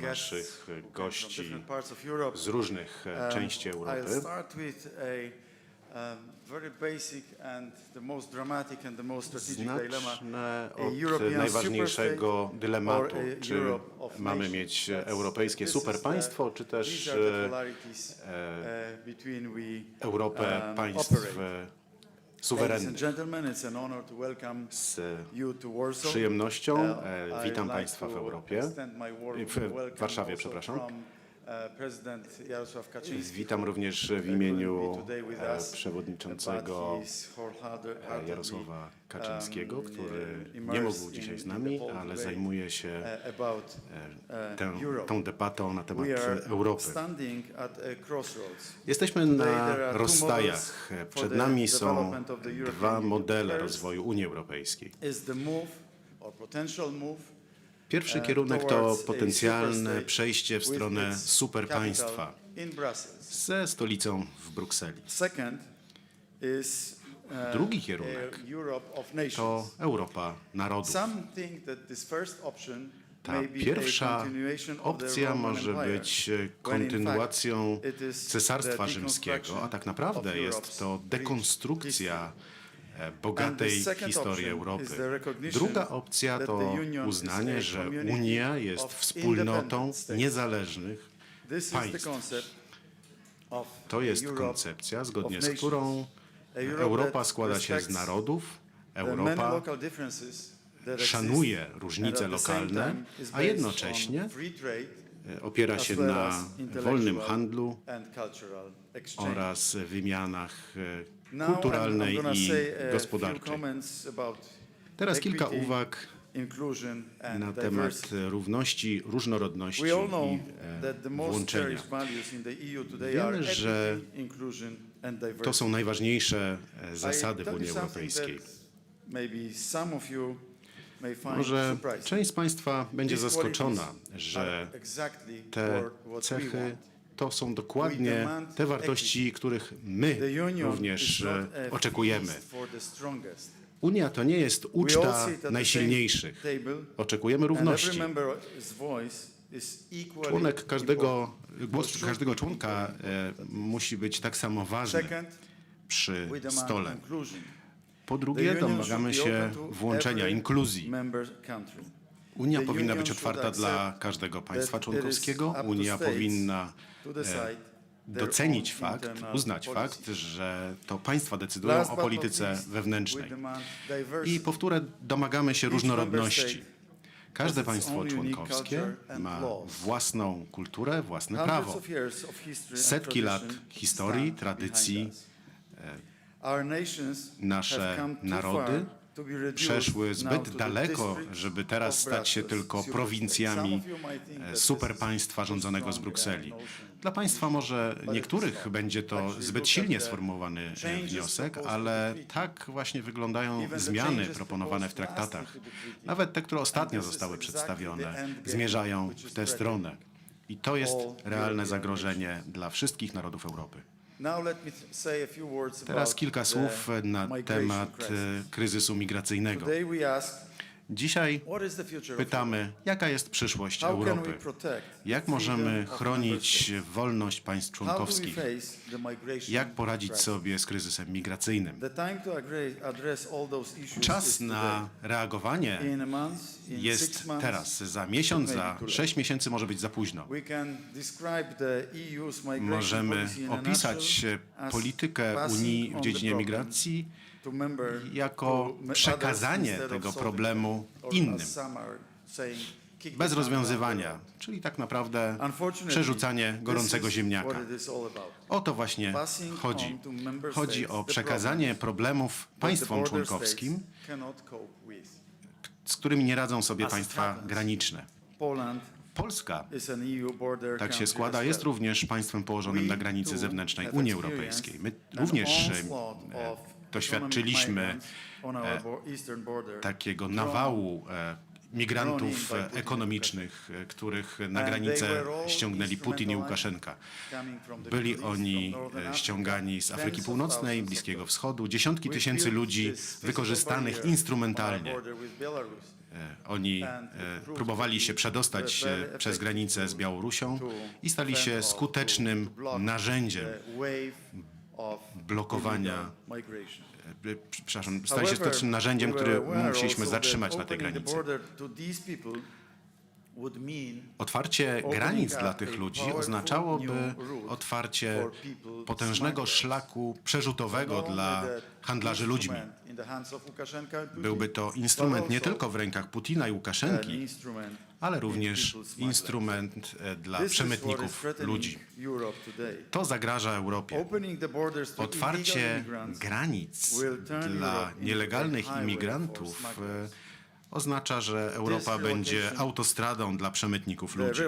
naszych gości z różnych e, Um, części Europy. um, od najważniejszego dylematu, czy mamy mieć europejskie superpaństwo, czy też e, uh, Europę um, państw welcome Z przyjemnością Uh, e, witam Państwa w Europie. W Warszawie, przepraszam. Uh, Kaczyński, Witam również w imieniu e, przewodniczącego e, Jarosława Kaczyńskiego, który nie mógł dzisiaj z nami, ale zajmuje się about e, uh, tę, tą debatą na temat Europy. Jesteśmy na rozstajach. Przed nami są dwa modele rozwoju Unii Europejskiej. Pierwszy uh, kierunek to potencjalne przejście w stronę superpaństwa ze stolicą w Brukseli. Uh, Drugi kierunek. To Europa narodów. Ta pierwsza opcja może być e, kontynuacją Cesarstwa Rzymskiego, a tak naprawdę jest to dekonstrukcja e, bogatej the second historii Europy. Druga opcja to uznanie, że Unia jest wspólnotą niezależnych państw. To jest koncepcja, zgodnie z którą Europa składa się z narodów, Europa szanuje różnice lokalne, a jednocześnie e, opiera się na wolnym handlu oraz wymianach e, kulturalnej i few gospodarczej. Teraz kilka uwag na temat równości, różnorodności i e, włączenia. Wiemy, że. To są najważniejsze e, zasady w Unii Europejskiej. Może część z Państwa będzie zaskoczona, że te cechy to są dokładnie te wartości, których my również e, oczekujemy. Unia to nie jest uczta najsilniejszych. Oczekujemy równości. Członek każdego, głos każdego członka e, musi być tak samo ważny przy stole. Po drugie, domagamy się włączenia, inkluzji. Unia powinna być otwarta dla każdego państwa członkowskiego. Unia powinna e, docenić fakt, uznać fakt, że to państwa decydują o polityce wewnętrznej. I powtórę, domagamy się różnorodności. Każde państwo członkowskie ma własną kulturę, własne prawo. Setki lat historii, tradycji, nasze narody przeszły zbyt daleko, żeby teraz stać się tylko prowincjami e, superpaństwa rządzonego z Brukseli. Dla państwa może niektórych będzie to zbyt silnie sformułowany e, wniosek, ale tak właśnie wyglądają zmiany proponowane w traktatach. Nawet te, które ostatnio zostały przedstawione, zmierzają w tę stronę. I to jest realne zagrożenie dla wszystkich narodów Europy. Now let me th- say a few words Teraz kilka słów na temat e, kryzysu migracyjnego. Dzisiaj pytamy, jaka jest przyszłość Europy? Jak możemy chronić wolność państw członkowskich? Jak poradzić sobie z kryzysem migracyjnym? Czas na reagowanie jest teraz. Za miesiąc, za sześć miesięcy może być za późno. Migration Możemy opisać politykę Unii w dziedzinie migracji jako przekazanie tego problemu innym. Bez rozwiązywania, czyli tak naprawdę przerzucanie gorącego ziemniaka. O to właśnie chodzi. Chodzi o przekazanie problemów państwom członkowskim, z którymi nie radzą sobie państwa graniczne. Polska, border tak się składa, jest również państwem położonym na granicy zewnętrznej Unii Europejskiej. My również e, doświadczyliśmy our e, takiego nawału e, migrantów e, ekonomicznych, których na granicę ściągnęli Putin i Łukaszenka. Byli oni ściągani z Afryki Północnej, Bliskiego. Wschodu, dziesiątki tysięcy ludzi wykorzystanych instrumentalnie. Oni próbowali się przedostać przez granicę z Białorusią i stali się skutecznym narzędziem blokowania, e, przepraszam, stali się skutecznym narzędziem, które musieliśmy zatrzymać na tej granicy. Otwarcie granic dla tych ludzi oznaczałoby otwarcie potężnego szlaku przerzutowego dla handlarzy ludźmi. Byłby to instrument nie tylko w rękach Putina i Łukaszenki, ale również instrument e, dla przemytników ludzi. To zagraża Europie. Otwarcie granic dla nielegalnych imigrantów e, oznacza, że Europa będzie autostradą dla przemytników ludzi.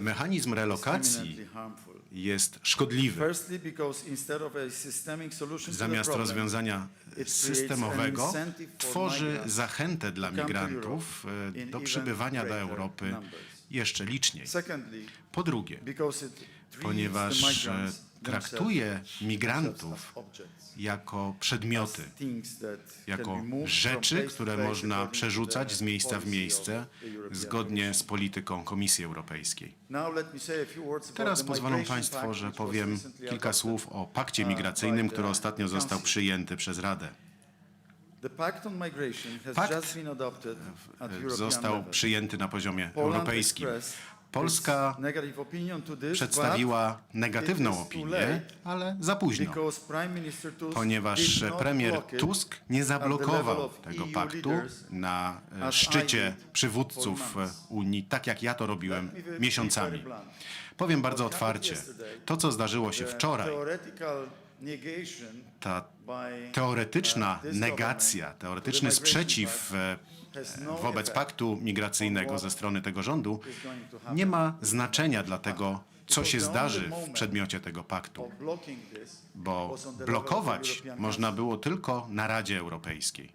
Mechanizm relokacji jest szkodliwy. Zamiast rozwiązania systemowego tworzy zachętę dla migrantów e, do przybywania do Europy jeszcze liczniej. Po drugie, ponieważ e, traktuje migrantów jako przedmioty, jako rzeczy, które można przerzucać z miejsca w miejsce zgodnie z polityką Komisji Europejskiej. Teraz pozwolą Państwo, że powiem kilka słów o pakcie migracyjnym, który ostatnio został przyjęty przez Radę. Pakt został przyjęty na poziomie europejskim. Polska przedstawiła negatywną opinię, ale za późno, ponieważ premier Tusk nie zablokował tego paktu na e, szczycie przywódców e, Unii, tak jak ja to robiłem miesiącami. Powiem bardzo otwarcie, to co zdarzyło się wczoraj, ta teoretyczna negacja, teoretyczny sprzeciw e, wobec paktu migracyjnego ze strony tego rządu nie ma znaczenia dla tego, co się zdarzy w przedmiocie tego paktu, bo blokować można było tylko na Radzie Europejskiej.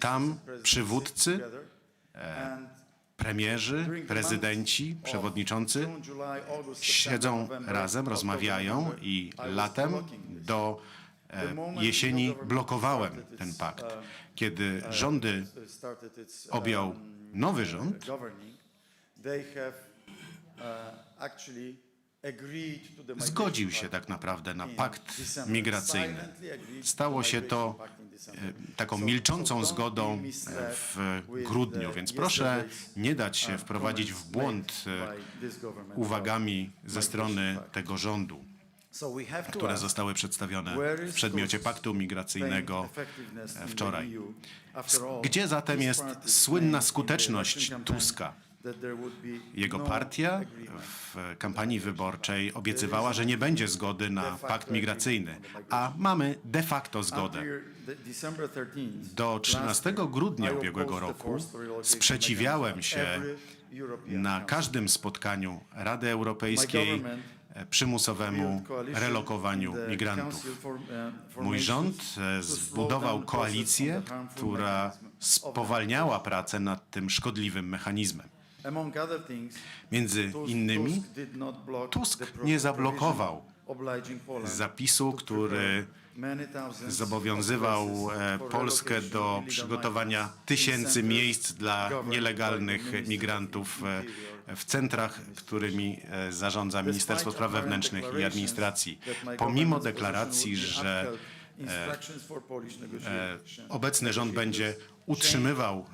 Tam przywódcy, premierzy, prezydenci, przewodniczący siedzą razem, rozmawiają i latem do e, jesieni blokowałem ten pakt. Kiedy rządy objął nowy rząd, zgodził się tak naprawdę na pakt migracyjny. Stało się to e, taką milczącą zgodą e, w grudniu, więc proszę nie dać się wprowadzić w błąd e, uwagami ze strony tego rządu, które zostały przedstawione w przedmiocie paktu migracyjnego wczoraj. Gdzie zatem jest słynna skuteczność Tuska? Jego partia w kampanii wyborczej obiecywała, że nie będzie zgody na pakt migracyjny, a mamy de facto zgodę. Do 13 grudnia ubiegłego roku sprzeciwiałem się na każdym spotkaniu Rady Europejskiej przymusowemu relokowaniu migrantów. Mój rząd e, zbudował koalicję, która spowalniała pracę nad tym szkodliwym mechanizmem. Między innymi Tusk nie zablokował zapisu, który zobowiązywał e, Polskę do przygotowania tysięcy miejsc dla nielegalnych migrantów e, w centrach, którymi e, zarządza Ministerstwo Spraw Wewnętrznych i Administracji. Pomimo deklaracji, że obecny rząd będzie utrzymywał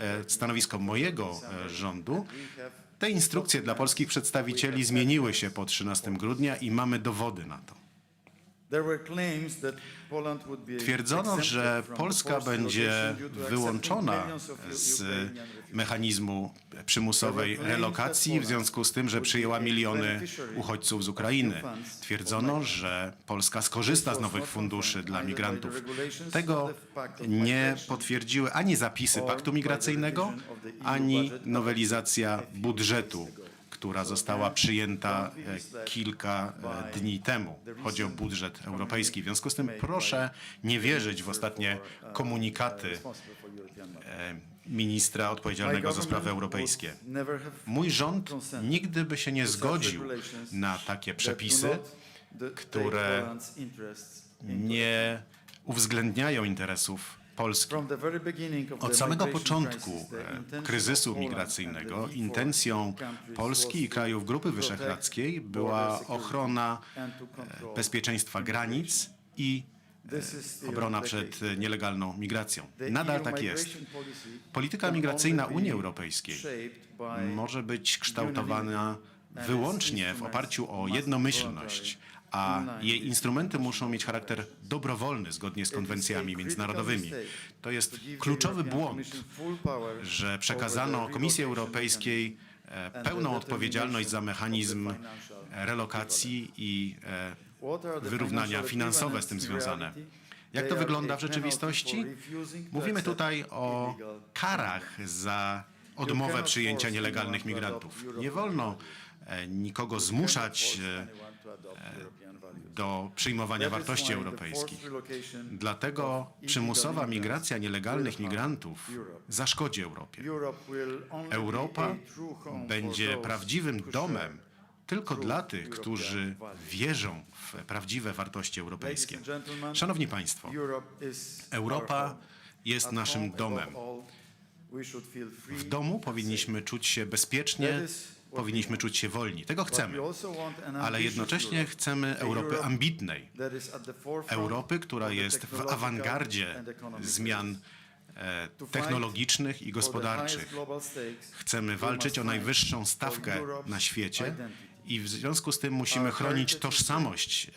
e, stanowisko mojego e, rządu, te instrukcje dla polskich przedstawicieli zmieniły się po 13 grudnia i mamy dowody na to. Twierdzono, że Polska będzie wyłączona z mechanizmu przymusowej relokacji w związku z tym, że przyjęła miliony uchodźców z Ukrainy. Twierdzono, że Polska skorzysta z nowych funduszy dla migrantów. Tego nie potwierdziły ani zapisy paktu migracyjnego, ani nowelizacja budżetu która została przyjęta e, kilka e, dni temu. Chodzi o budżet europejski. W związku z tym proszę nie wierzyć w ostatnie komunikaty e, ministra odpowiedzialnego za sprawy europejskie. Mój rząd nigdy by się nie zgodził na takie przepisy, które nie uwzględniają interesów Polski. Od samego początku e, kryzysu migracyjnego intencją V4 countries Polski i krajów Grupy Wyszehradzkiej była ochrona control bezpieczeństwa granic i still obrona przed e, nielegalną migracją. Nadal tak jest. Polityka migracyjna Unii Europejskiej może być kształtowana wyłącznie w oparciu o jednomyślność, a jej instrumenty muszą mieć charakter dobrowolny zgodnie z konwencjami międzynarodowymi. To jest kluczowy błąd, że przekazano Komisji Europejskiej e, pełną odpowiedzialność za mechanizm relokacji i e, wyrównania finansowe z tym związane. Jak to wygląda w rzeczywistości? Mówimy tutaj o karach za odmowę przyjęcia nielegalnych migrantów. Nie wolno e, nikogo zmuszać e, do przyjmowania wartości europejskich. Dlatego przymusowa migracja nielegalnych migrantów zaszkodzi Europie. Europa będzie prawdziwym domem tylko dla tych, którzy wierzą w prawdziwe wartości europejskie. Szanowni Państwo, Europa jest naszym domem. W domu powinniśmy czuć się bezpiecznie, powinniśmy czuć się wolni. Tego chcemy. Ale jednocześnie chcemy Europy ambitnej, Europy, która jest w awangardzie zmian e, technologicznych i gospodarczych. Chcemy walczyć o najwyższą stawkę na świecie i w związku z tym musimy chronić tożsamość